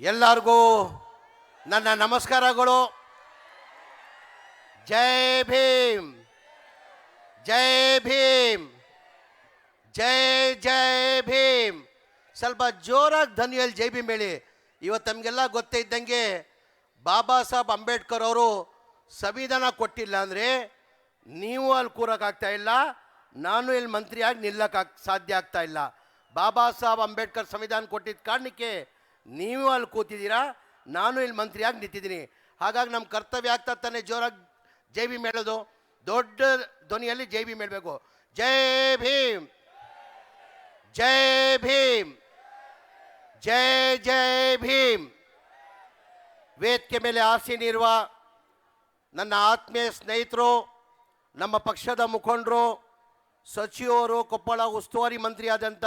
ಎಲ್ಲರಿಗೂ ನನ್ನ ನಮಸ್ಕಾರಗಳು. ಜೈ ಭೀಮ್. ಜೈ ಭೀಮ್. ಜೈ ಜೈ ಭೀಮ್. ಸ್ವಲ್ಪ ಜೋರಾಗಿ ಧನಿಯಲ್ಲಿ ಜೈ ಭೀಮ್ ಹೇಳಿ. ಇವತ್ತು ನಮಗೆಲ್ಲ ಗೊತ್ತೇ ಇದ್ದಂಗೆ ಬಾಬಾ ಸಾಹೇಬ್ ಅಂಬೇಡ್ಕರ್ ಅವರು ಸಂವಿಧಾನ ಕೊಟ್ಟಿಲ್ಲ ಅಂದರೆ ನೀವು ಅಲ್ಲಿ ಕೂರೋಕ್ಕಾಗ್ತಾ ಇಲ್ಲ, ನಾನು ಇಲ್ಲಿ ಮಂತ್ರಿಯಾಗಿ ನಿಲ್ಲಕ್ಕೆ ಸಾಧ್ಯ ಆಗ್ತಾ ಇಲ್ಲ. ಬಾಬಾ ಸಾಹೇಬ್ ಅಂಬೇಡ್ಕರ್ ಸಂವಿಧಾನ ಕೊಟ್ಟಿದ್ದ ಕಾರಣಕ್ಕೆ ನೀವು ಅಲ್ಲಿ ಕೂತಿದ್ದೀರಾ? ನಾನು ಇಲ್ಲಿ ಮಂತ್ರಿಯಾಗಿ ನಿಂತಿದ್ದೀನಿ. ಹಾಗಾಗಿ ನಮ್ಮ ಕರ್ತವ್ಯ ಆಗ್ತಾ ತಾನೆ ಜೋರಾಗಿ ಜೈ ಭೀಮ್ ಹೇಳೋದು ದೊಡ್ಡ ಧ್ವನಿಯಲ್ಲಿ ಜೈ ಭೀಮ್ ಹೇಳಬೇಕು ಜೈ ಭೀಮ್. ಜೈ ಭೀಮ್. ಜೈ ಜೈ ಭೀಮ್. ವೇದಿಕೆ ಮೇಲೆ ಆಸೀನಿರುವ ನನ್ನ ಆತ್ಮೀಯ ಸ್ನೇಹಿತರು, ನಮ್ಮ ಪಕ್ಷದ ಮುಖಂಡರು, ಸಚಿವರು, ಕೊಪ್ಪಳ ಉಸ್ತುವಾರಿ ಮಂತ್ರಿಯಾದಂಥ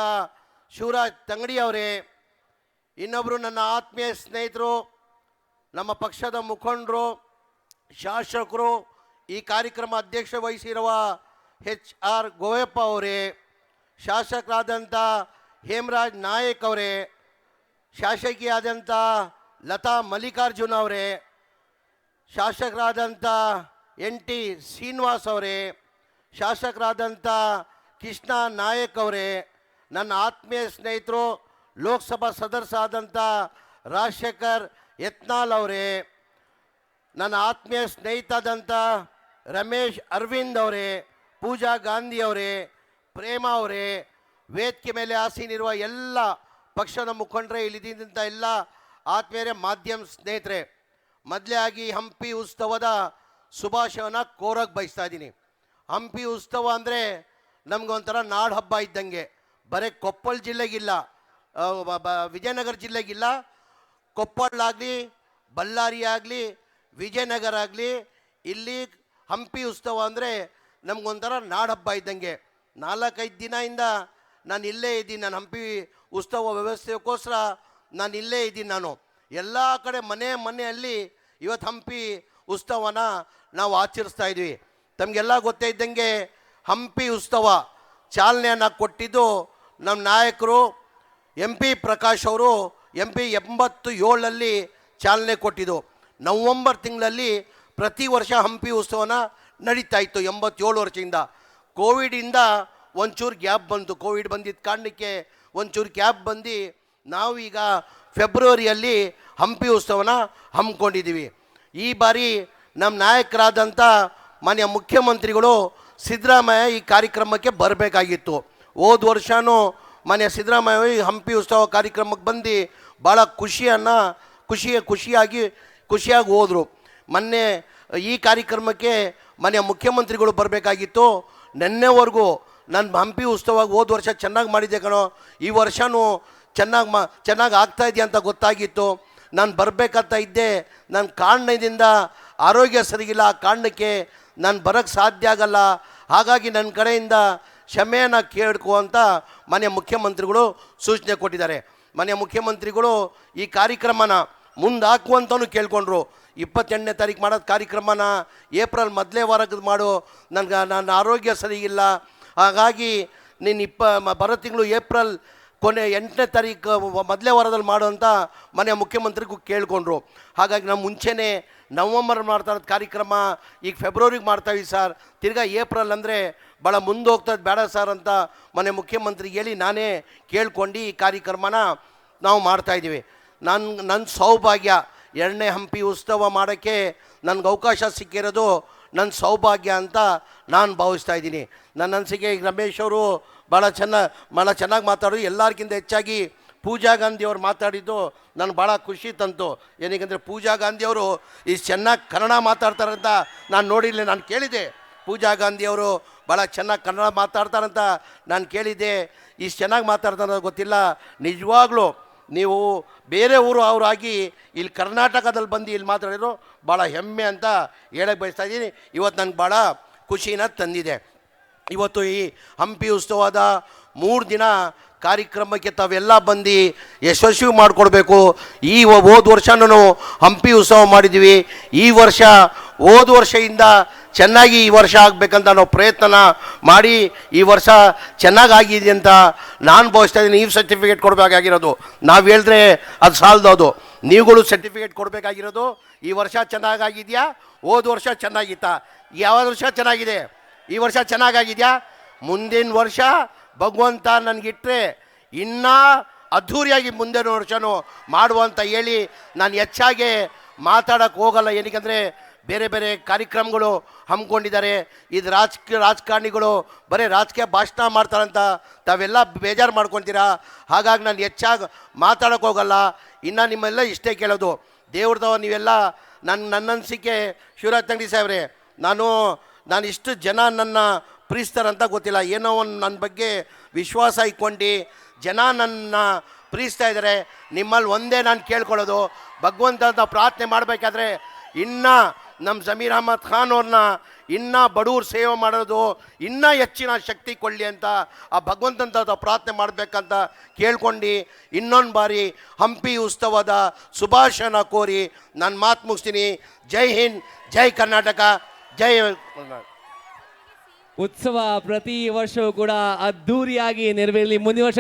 ಶಿವರಾಜ್ ತಂಗಡಿ ಅವರೇ ಇನ್ನೊಬ್ಬರು ನನ್ನ ಆತ್ಮೀಯ ಸ್ನೇಹಿತರು, ನಮ್ಮ ಪಕ್ಷದ ಮುಖಂಡರು, ಶಾಸಕರು, ಈ ಕಾರ್ಯಕ್ರಮ ಅಧ್ಯಕ್ಷ ವಹಿಸಿರುವ ಎಚ್ ಆರ್ ಗೋಯಪ್ಪ ಅವರೇ, ಶಾಸಕರಾದಂಥ ಹೇಮರಾಜ್ ನಾಯಕ್ ಅವರೇ, ಶಾಸಕಿಯಾದಂಥ ಲತಾ ಮಲ್ಲಿಕಾರ್ಜುನ್ ಅವರೇ, ಶಾಸಕರಾದಂಥ ಎನ್ ಟಿ ಶ್ರೀನಿವಾಸ್ ಅವರೇ, ಶಾಸಕರಾದಂಥ ಕೃಷ್ಣ ನಾಯಕ್ ಅವರೇ, ನನ್ನ ಆತ್ಮೀಯ ಸ್ನೇಹಿತರು ಲೋಕಸಭಾ ಸದಸ್ಯರಾದಂಥ ರಾಜಶೇಖರ್ ಯತ್ನಾಲ್ ಅವರೇ, ನನ್ನ ಆತ್ಮೀಯ ಸ್ನೇಹಿತಾದಂಥ ರಮೇಶ್ ಅರವಿಂದ್ ಅವರೇ, ಪೂಜಾ ಗಾಂಧಿ ಅವರೇ, ಪ್ರೇಮ ಅವರೇ, ವೇದಿಕೆ ಮೇಲೆ ಆಸೀನಿರುವ ಎಲ್ಲ ಪಕ್ಷದ ಮುಖಂಡರೇ ಇಲ್ಲಿದ್ದಂಥ ಎಲ್ಲ ಆತ್ಮೀಯರೇ, ಮಾಧ್ಯಮ ಸ್ನೇಹಿತರೆ, ಮೊದಲೇ ಆಗಿ ಹಂಪಿ ಉತ್ಸವದ ಶುಭಾಶಯವನ್ನು ಕೋರಕ್ಕೆ ಬಯಸ್ತಾ ಇದ್ದೀನಿ. ಹಂಪಿ ಉತ್ಸವ ಅಂದರೆ ನಮಗೊಂಥರ ನಾಡು ಹಬ್ಬ ಇದ್ದಂಗೆ. ಬರೀ ಕೊಪ್ಪಳ ಜಿಲ್ಲೆಗಿಲ್ಲ ವಿಜಯನಗರ ಜಿಲ್ಲೆಗಿಲ್ಲ. ಕೊಪ್ಪಳ ಆಗಲಿ ಬಳ್ಳಾರಿ ಆಗಲಿ ವಿಜಯನಗರ ಆಗಲಿ, ಇಲ್ಲಿ ಹಂಪಿ ಉತ್ಸವ ಅಂದರೆ ನಮಗೊಂಥರ ನಾಡಹಬ್ಬ ಇದ್ದಂಗೆ. ನಾಲ್ಕೈದು ದಿನದಿಂದ ನಾನು ಇಲ್ಲೇ ಇದ್ದೀನಿ, ನಾನು ಹಂಪಿ ಉತ್ಸವ ವ್ಯವಸ್ಥೆಗೋಸ್ಕರ ನಾನು ಇಲ್ಲೇ ಇದ್ದೀನಿ ನಾನು. ಎಲ್ಲ ಕಡೆ ಮನೆ ಮನೆಯಲ್ಲಿ ಇವತ್ತು ಹಂಪಿ ಉತ್ಸವನ ನಾವು ಆಚರಿಸ್ತಾ ಇದ್ವಿ. ತಮಗೆಲ್ಲ ಗೊತ್ತೇ ಇದ್ದಂಗೆ ಹಂಪಿ ಉತ್ಸವ ಚಾಲನೆಯನ್ನು ಕೊಟ್ಟಿದ್ದು ನಮ್ಮ ನಾಯಕರು ಎಂ ಪಿ ಪ್ರಕಾಶ್ ಅವರು ಎಂ ಪಿ ಎಂಬತ್ತು ಏಳಲ್ಲಿ ಚಾಲನೆ ಕೊಟ್ಟಿದ್ದು. ನವಂಬರ್ ತಿಂಗಳಲ್ಲಿ ಪ್ರತಿ ವರ್ಷ ಹಂಪಿ ಉತ್ಸವನ ನಡೀತಾ ಇತ್ತು ಎಂಬತ್ತೇಳು ವರ್ಷದಿಂದ. ಕೋವಿಡಿಂದ ಒಂಚೂರು ಗ್ಯಾಪ್ ಬಂತು. ಕೋವಿಡ್ ಬಂದಿದ್ದ ಕಾರಣಕ್ಕೆ ಒಂಚೂರು ಗ್ಯಾಪ್ ಬಂದು ನಾವೀಗ ಫೆಬ್ರವರಿಯಲ್ಲಿ ಹಂಪಿ ಉತ್ಸವನ ಹಮ್ಮಿಕೊಂಡಿದ್ದೀವಿ. ಈ ಬಾರಿ ನಮ್ಮ ನಾಯಕರಾದಂಥ ಮಾನ್ಯ ಮುಖ್ಯಮಂತ್ರಿಗಳು ಸಿದ್ದರಾಮಯ್ಯ ಈ ಕಾರ್ಯಕ್ರಮಕ್ಕೆ ಬರಬೇಕಾಗಿತ್ತು. ಹೋದ ವರ್ಷವೂ ಮಾನ್ಯ ಸಿದ್ದರಾಮಯ್ಯ ಹಂಪಿ ಉತ್ಸವ ಕಾರ್ಯಕ್ರಮಕ್ಕೆ ಬಂದು ಭಾಳ ಖುಷಿಯನ್ನು, ಖುಷಿಯ ಖುಷಿಯಾಗಿ ಖುಷಿಯಾಗಿ ಹೋದರು. ಮೊನ್ನೆ, ಈ ಕಾರ್ಯಕ್ರಮಕ್ಕೆ ಮನೆಯ ಮುಖ್ಯಮಂತ್ರಿಗಳು ಬರಬೇಕಾಗಿತ್ತು. ನಿನ್ನೆವರೆಗೂ ನನ್ನ ಹಂಪಿ ಉತ್ಸವ ಹೋದ ವರ್ಷ ಚೆನ್ನಾಗಿ ಮಾಡಿದ್ದೆ ಕಣೋ. ಈ ವರ್ಷವೂ ಚೆನ್ನಾಗಿ ಮಾ, ಚೆನ್ನಾಗಿ ಆಗ್ತಾ ಇದೆಯಾ ಅಂತ ಗೊತ್ತಾಗಿತ್ತು. ನಾನು ಬರಬೇಕಂತ ಇದ್ದೆ. ನನ್ನ ಕಾರಣದಿಂದ ಆರೋಗ್ಯ ಸರಿಗಿಲ್ಲ. ಆ ಕಾರಣಕ್ಕೆ ನಾನು ಬರೋಕ್ಕೆ ಸಾಧ್ಯ ಆಗಲ್ಲ. ಹಾಗಾಗಿ ನನ್ನ ಕಡೆಯಿಂದ ಕ್ಷಮೆಯನ್ನು ಕೇಳ್ಕೋ ಅಂತ ಮನೆಯ ಮುಖ್ಯಮಂತ್ರಿಗಳು ಸೂಚನೆ ಕೊಟ್ಟಿದ್ದಾರೆ. ಮನೆಯ ಮುಖ್ಯಮಂತ್ರಿಗಳು ಈ ಕಾರ್ಯಕ್ರಮನ ಮುಂದಾಕುವಂತನೂ ಕೇಳ್ಕೊಂಡ್ರು. ಇಪ್ಪತ್ತೆಂಟನೇ ತಾರೀಕು ಮಾಡೋದು ಕಾರ್ಯಕ್ರಮನ ಏಪ್ರಿಲ್ ಮೊದಲೇ ವಾರಕ್ಕೆ ಮಾಡು. ನನಗೆ ನನ್ನ ಆರೋಗ್ಯ ಸರಿಯಿಲ್ಲ. ಹಾಗಾಗಿ ನೀನು ಇಪ್ಪ, ಬರೋ ತಿಂಗಳು ಏಪ್ರಿಲ್ ಕೊನೆ ಎಂಟನೇ ತಾರೀಕು ಮೊದಲೇ ವಾರದಲ್ಲಿ ಮಾಡುವಂಥ ಮನೆಯ ಮುಖ್ಯಮಂತ್ರಿಗೂ ಕೇಳಿಕೊಂಡ್ರು. ಹಾಗಾಗಿ ನಾವು ಮುಂಚೆನೇ ನವಂಬರ್ ಮಾಡ್ತಾ ಇರೋದು ಕಾರ್ಯಕ್ರಮ ಈಗ ಫೆಬ್ರವರಿಗೆ ಮಾಡ್ತಾಯಿವಿ ಸರ್. ತಿರ್ಗಾ ಏಪ್ರಿಲ್ ಅಂದರೆ ಭಾಳ ಮುಂದೆ ಹೋಗ್ತದೆ ಬೇಡ ಸರ್ ಅಂತ ಮನೆ ಮುಖ್ಯಮಂತ್ರಿಗೆ ಹೇಳಿ ನಾನೇ ಕೇಳ್ಕೊಂಡು ಈ ಕಾರ್ಯಕ್ರಮನ ನಾವು ಮಾಡ್ತಾಯಿದ್ದೀವಿ ನನ್ನ ನನ್ನ ಸೌಭಾಗ್ಯ ಎರಡನೇ ಹಂಪಿ ಉತ್ಸವ ಮಾಡೋಕ್ಕೆ ನನಗೆ ಅವಕಾಶ ಸಿಕ್ಕಿರೋದು ನನ್ನ ಸೌಭಾಗ್ಯ ಅಂತ ನಾನು ಭಾವಿಸ್ತಾ ಇದ್ದೀನಿ. ನನ್ನ ಅನಿಸಿಕೆ ಈಗ ರಮೇಶ್ ಅವರು ಭಾಳ ಚೆನ್ನ ಭಾಳ ಚೆನ್ನಾಗಿ ಮಾತಾಡೋದು ಎಲ್ಲರಿಗಿಂತ ಹೆಚ್ಚಾಗಿ ಪೂಜಾ ಗಾಂಧಿ ಅವ್ರು ಮಾತಾಡಿದ್ದು ನಾನು ಭಾಳ ಖುಷಿ ತಂತು. ಏನಕ್ಕೆ ಪೂಜಾ ಗಾಂಧಿ ಅವರು ಇಷ್ಟು ಚೆನ್ನಾಗಿ ಕನ್ನಡ ಮಾತಾಡ್ತಾರಂತ ನಾನು ನೋಡಿಲ್ಲ ನಾನು ಕೇಳಿದೆ. ಪೂಜಾ ಗಾಂಧಿ ಅವರು ಭಾಳ ಚೆನ್ನಾಗಿ ಕನ್ನಡ ಮಾತಾಡ್ತಾರಂತ ನಾನು ಕೇಳಿದ್ದೆ ಇಷ್ಟು ಚೆನ್ನಾಗಿ ಮಾತಾಡ್ತಾರ ಗೊತ್ತಿಲ್ಲ. ನಿಜವಾಗ್ಲೂ ನೀವು ಬೇರೆ ಊರು ಅವರಾಗಿ ಇಲ್ಲಿ ಕರ್ನಾಟಕದಲ್ಲಿ ಬಂದು ಇಲ್ಲಿ ಮಾತಾಡಿದ್ರು ಭಾಳ ಹೆಮ್ಮೆ ಅಂತ ಹೇಳಕ್ಕೆ ಬಯಸ್ತಾ ಇದ್ದೀನಿ. ಇವತ್ತು ನನಗೆ ಭಾಳ ಖುಷಿನ ತಂದಿದೆ. ಇವತ್ತು ಈ ಹಂಪಿ ಉತ್ಸವದ ಮೂರು ದಿನ ಕಾರ್ಯಕ್ರಮಕ್ಕೆ ತಾವೆಲ್ಲ ಬಂದು ಯಶಸ್ವಿ ಮಾಡಿಕೊಡ್ಬೇಕು. ಈ ಹೋದ್ ವರ್ಷನೂ ಹಂಪಿ ಉತ್ಸವ ಮಾಡಿದ್ವಿ ಈ ವರ್ಷ, ಹೋದ ವರ್ಷದಿಂದ ಚೆನ್ನಾಗಿ ಈ ವರ್ಷ ಆಗಬೇಕಂತ ನಾವು ಪ್ರಯತ್ನ ಮಾಡಿ ಈ ವರ್ಷ ಚೆನ್ನಾಗಿ ಆಗಿದೆ ಅಂತ ನಾನು ಭಾವಿಸ್ತಾ ಇದ್ದೀನಿ. ನೀವು ಸರ್ಟಿಫಿಕೇಟ್ ಕೊಡಬೇಕಾಗಿರೋದು ನಾವು ಹೇಳಿದ್ರೆ ಅದು ಸಾಲದು ಅದು. ನೀವುಗಳು ಸರ್ಟಿಫಿಕೇಟ್ ಕೊಡಬೇಕಾಗಿರೋದು. ಈ ವರ್ಷ ಚೆನ್ನಾಗಾಗಿದೆಯಾ? ಹೋದ ವರ್ಷ ಚೆನ್ನಾಗಿತ್ತಾ? ಯಾವ ವರ್ಷ ಚೆನ್ನಾಗಿದೆ? ಈ ವರ್ಷ ಚೆನ್ನಾಗಾಗಿದೆಯಾ? ಮುಂದಿನ ವರ್ಷ ಭಗವಂತ ನನಗಿಟ್ಟರೆ ಇನ್ನೂ ಅದ್ಧೂರಿಯಾಗಿ ಮುಂದಿನ ವರ್ಷನೂ ಮಾಡುವಂತ ಹೇಳಿ ನಾನು ಹೆಚ್ಚಾಗಿ ಮಾತಾಡೋಕ್ಕೆ ಹೋಗಲ್ಲ. ಏನಕ್ಕೆ ಬೇರೆ ಬೇರೆ ಕಾರ್ಯಕ್ರಮಗಳು ಹಮ್ಮಿಕೊಂಡಿದ್ದಾರೆ. ಇದು ರಾಜಕೀಯ ರಾಜಕಾರಣಿಗಳು ಬರೀ ರಾಜಕೀಯ ಭಾಷಣ ಮಾಡ್ತಾರಂತ ತಾವೆಲ್ಲ ಬೇಜಾರು ಮಾಡ್ಕೊತೀರಾ? ಹಾಗಾಗಿ ನಾನು ಹೆಚ್ಚಾಗಿ ಮಾತಾಡೋಕ್ಕೆ ಹೋಗಲ್ಲ. ಇನ್ನು ನಿಮ್ಮೆಲ್ಲ ಇಷ್ಟೇ ಕೇಳೋದು. ದೇವ್ರದವ ನೀವೆಲ್ಲ ನನ್ನ ನನ್ನ ಅನಿಸಿಕೆ ಶಿವರಾಜ್ ತಂಗಡಿ ಸಾಹೇಬ್ರೆ, ನಾನು ನಾನು ಇಷ್ಟು ಜನ ನನ್ನ ಪ್ರೀಸ್ತಾರಂತ ಗೊತ್ತಿಲ್ಲ. ಏನೋ ಒಂದು ನನ್ನ ಬಗ್ಗೆ ವಿಶ್ವಾಸ ಇಟ್ಕೊಂಡು ಜನ ನನ್ನ ಪ್ರೀಸ್ತಾ ಇದ್ದಾರೆ. ನಿಮ್ಮಲ್ಲಿ ಒಂದೇ ನಾನು ಕೇಳ್ಕೊಳ್ಳೋದು. ಭಗವಂತ ಅಂತ ಪ್ರಾರ್ಥನೆ ಮಾಡಬೇಕಾದ್ರೆ ಇನ್ನೂ ನಮ್ಮ ಜಮೀರ್ ಅಹಮದ್ ಖಾನ್ ಅವ್ರನ್ನ ಇನ್ನೂ ಬಡವ್ರ ಸೇವೆ ಮಾಡೋದು, ಇನ್ನೂ ಹೆಚ್ಚಿನ ಶಕ್ತಿ ಕೊಡಲಿ ಅಂತ ಆ ಭಗವಂತಂತ ಪ್ರಾರ್ಥನೆ ಮಾಡಬೇಕಂತ ಕೇಳ್ಕೊಂಡು ಇನ್ನೊಂದು ಬಾರಿ ಹಂಪಿ ಉತ್ಸವದ ಶುಭಾಶಯನ ಕೋರಿ ನಾನು ಮಾತು ಮುಗಿಸ್ತೀನಿ. ಜೈ ಹಿಂದ್, ಜೈ ಕರ್ನಾಟಕ. ಜೈ ಉತ್ಸವ ಪ್ರತಿ ವರ್ಷವೂ ಕೂಡ ಅದ್ದೂರಿಯಾಗಿ ನೆರವೇರಲಿ. ಮುಂದಿನ ವರ್ಷ